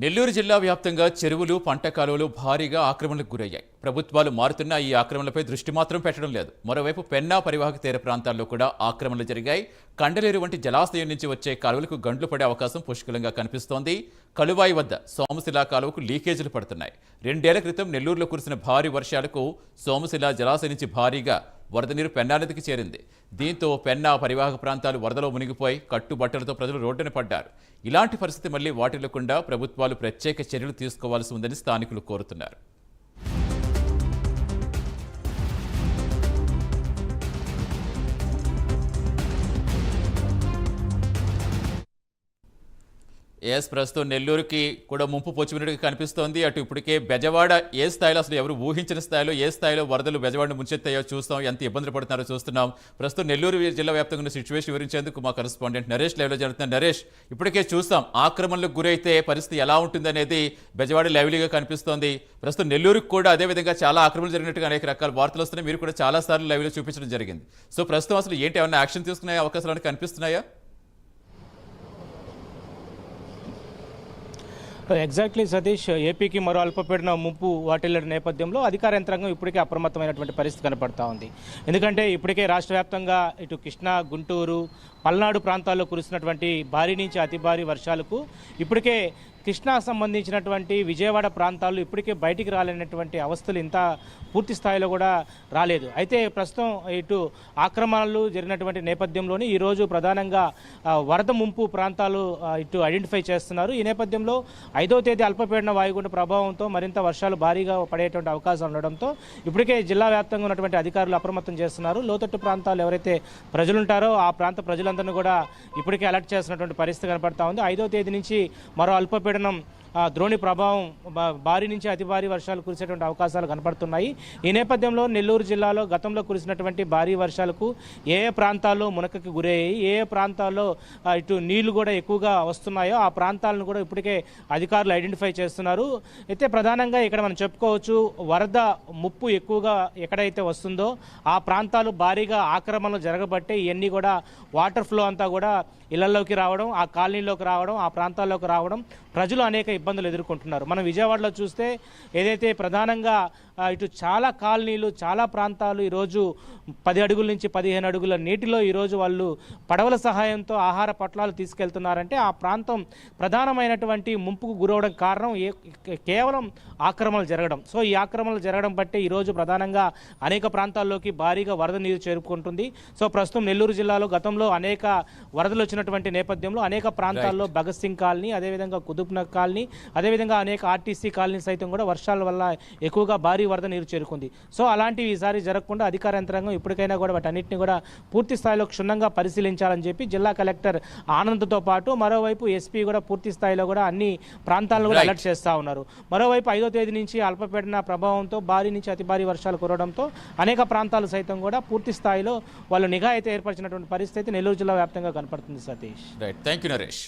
నెల్లూరు జిల్లా వ్యాప్తంగా చెరువులు పంట కాలువలు భారీగా ఆక్రమణలకు గురయ్యాయి. ప్రభుత్వాలు మారుతున్న ఈ ఆక్రమణలపై దృష్టి మాత్రం పెట్టడం లేదు. మరోవైపు పెన్నా పరివాహక తీర ప్రాంతాల్లో కూడా ఆక్రమణలు జరిగాయి. కండలేరు వంటి జలాశయం నుంచి వచ్చే కాలువలకు గండ్లు పడే అవకాశం పుష్కలంగా కనిపిస్తోంది. కలువాయి వద్ద సోమశిల కాలువకు లీకేజీలు పడుతున్నాయి. రెండేళ్ళ క్రితం నెల్లూరులో కురిసిన భారీ వర్షాలకు సోమశిల జలాశయం నుంచి భారీగా వరద నీరు పెన్నా నదికి చేరింది. దీంతో పెన్నా పరివాహక ప్రాంతాలు వరదలో మునిగిపోయి కట్టుబట్టలతో ప్రజలు రోడ్డున పడ్డారు. ఇలాంటి పరిస్థితి మళ్ళీ వాటిల్లకుండా ప్రభుత్వాలు ప్రత్యేక చర్యలు తీసుకోవాల్సి ఉందని స్థానికులు కోరుతున్నారు. ఎస్ ప్రస్తుతం నెల్లూరుకి కూడా ముంపు పొచ్చినట్టుగా కనిపిస్తోంది. అటు ఇప్పటికే బెజవాడ ఏ స్థాయిలో అసలు ఎవరు ఊహించిన స్థాయిలో ఏ స్థాయిలో వరదలు బెజవాడను ముంచెత్తాయో చూస్తాం. ఎంత ఇబ్బందులు పడుతున్నారో చూస్తున్నాం. ప్రస్తుతం నెల్లూరు జిల్లా వ్యాప్తంగా ఉన్న సిచ్యువేషన్ వివరించేందుకు మా కరెస్పాండెంట్ నరేష్ లైవ్లో జరుగుతున్న నరేష్ ఇప్పటికే చూస్తాం. ఆక్రమణలకు గురైతే పరిస్థితి ఎలా ఉంటుందనేది బెజవాడ లైవ్లీగా కనిపిస్తోంది. ప్రస్తుతం నెల్లూరుకు కూడా అదే విధంగా చాలా ఆక్రమణలు జరిగినట్టుగా అనేక రకాల వార్తలు వస్తున్నాయి. మీరు కూడా చాలా సార్లు లైవ్లో చూపించడం జరిగింది. సో ప్రస్తుతం అసలు ఏంటి? ఏమైనా యాక్షన్ తీసుకునే అవకాశాలు కనిపిస్తున్నాయా? ఎగ్జాక్ట్లీ సతీష్ ఏపీకి మరో అల్పపీడన ముప్పు వాటిల్లడి నేపథ్యంలో అధికార యంత్రాంగం ఇప్పటికే అప్రమత్తమైనటువంటి పరిస్థితి కనపడతా ఉంది. ఎందుకంటే ఇప్పటికే రాష్ట్ర వ్యాప్తంగా ఇటు కృష్ణా గుంటూరు పల్నాడు ప్రాంతాల్లో కురిసినటువంటి భారీ నుంచి అతి భారీ వర్షాలకు ఇప్పటికే కృష్ణా సంబంధించినటువంటి విజయవాడ ప్రాంతాల్లో ఇప్పటికే బయటికి రాలేనటువంటి అవస్థలు ఇంత పూర్తి స్థాయిలో కూడా రాలేదు. అయితే ప్రస్తుతం ఇటు ఆక్రమణలు జరిగినటువంటి నేపథ్యంలోనే ఈరోజు ప్రధానంగా వరద ముంపు ప్రాంతాలు ఇటు ఐడెంటిఫై చేస్తున్నారు. ఈ నేపథ్యంలో ఐదో తేదీ అల్పపీడన వాయుగుండ ప్రభావంతో మరింత వర్షాలు భారీగా పడేటువంటి అవకాశం ఉండడంతో ఇప్పటికే జిల్లా వ్యాప్తంగా ఉన్నటువంటి అధికారులు అప్రమత్తం చేస్తున్నారు. లోతట్టు ప్రాంతాలు ఎవరైతే ప్రజలుంటారో ఆ ప్రాంత ప్రజలందరినీ కూడా ఇప్పటికే అలర్ట్ చేస్తున్నటువంటి పరిస్థితి కనపడతా ఉంది. ఐదో తేదీ నుంచి మరో అల్పపీడన ఆ, ద్రోణి ప్రభావం భారీ నుంచి అతి భారీ వర్షాలు కురిసేటువంటి అవకాశాలు కనపడుతున్నాయి. ఈ నేపథ్యంలో నెల్లూరు జిల్లాలో గతంలో కురిసినటువంటి భారీ వర్షాలకు ఏ ఏ ప్రాంతాల్లో మునకకి గురయ్యాయి ఏ ఏ ప్రాంతాల్లో ఇటు నీళ్ళు కూడా ఎక్కువగా వస్తున్నాయో ఆ ప్రాంతాలను కూడా ఇప్పటికే అధికారులు ఐడెంటిఫై చేస్తున్నారు. అయితే ప్రధానంగా ఇక్కడ మనం చెప్పుకోవచ్చు వరద ముప్పు ఎక్కువగా ఎక్కడైతే వస్తుందో ఆ ప్రాంతాలు భారీగా ఆక్రమణలు జరగబట్టే ఇవన్నీ కూడా వాటర్ ఫ్లో అంతా కూడా ఇళ్ళలోకి రావడం ఆ కాలనీలోకి రావడం ఆ ప్రాంతాల్లోకి రావడం ప్రజలు అనేక ఇబ్బందులు ఎదుర్కొంటున్నారు. మనం విజయవాడలో చూస్తే ఏదైతే ప్రధానంగా ఇటు చాలా కాలనీలు చాలా ప్రాంతాలు ఈరోజు పది అడుగుల నుంచి పదిహేను అడుగుల నీటిలో ఈరోజు వాళ్ళు పడవల సహాయంతో ఆహార పొట్లాలు తీసుకెళ్తున్నారంటే ఆ ప్రాంతం ప్రధానమైనటువంటి ముంపుకు గురవడం కారణం ఏ కేవలం ఆక్రమణలు జరగడం. సో ఈ ఆక్రమణలు జరగడం బట్టే ఈరోజు ప్రధానంగా అనేక ప్రాంతాల్లోకి భారీగా వరద నీరు చేరుకుంటుంది. సో ప్రస్తుతం నెల్లూరు జిల్లాలో గతంలో అనేక వరదలు వచ్చినటువంటి నేపథ్యంలో అనేక ప్రాంతాల్లో భగత్ సింగ్ కాలనీ అదేవిధంగా కుతుబ్నగర్ కాలనీ అదేవిధంగా అనేక ఆర్టీసీ కాలనీ సైతం కూడా వర్షాల వల్ల ఎక్కువగా భారీ వరద నీరు చేరుకుంది. సో అలాంటివి ఈసారి జరగకుండా అధికార యంత్రాంగం ఇప్పటికైనా కూడా వాటన్నిటిని కూడా పూర్తి స్థాయిలో క్షుణ్ణంగా పరిశీలించాలని చెప్పి జిల్లా కలెక్టర్ ఆనంద్తో పాటు మరోవైపు ఎస్పీ కూడా పూర్తి స్థాయిలో కూడా అన్ని ప్రాంతాలను కూడా. అలర్ట్ చేస్తా ఉన్నారు. మరోవైపు ఐదో తేదీ నుంచి అల్పపీడన ప్రభావంతో భారీ నుంచి అతి భారీ వర్షాలు కురవడంతో అనేక ప్రాంతాలు సైతం కూడా పూర్తి స్థాయిలో వాళ్ళు నిఘా అయితే ఏర్పరిచినటువంటి పరిస్థితి నెల్లూరు జిల్లా వ్యాప్తంగా కనపడుతుంది Satish. Right thank you Naresh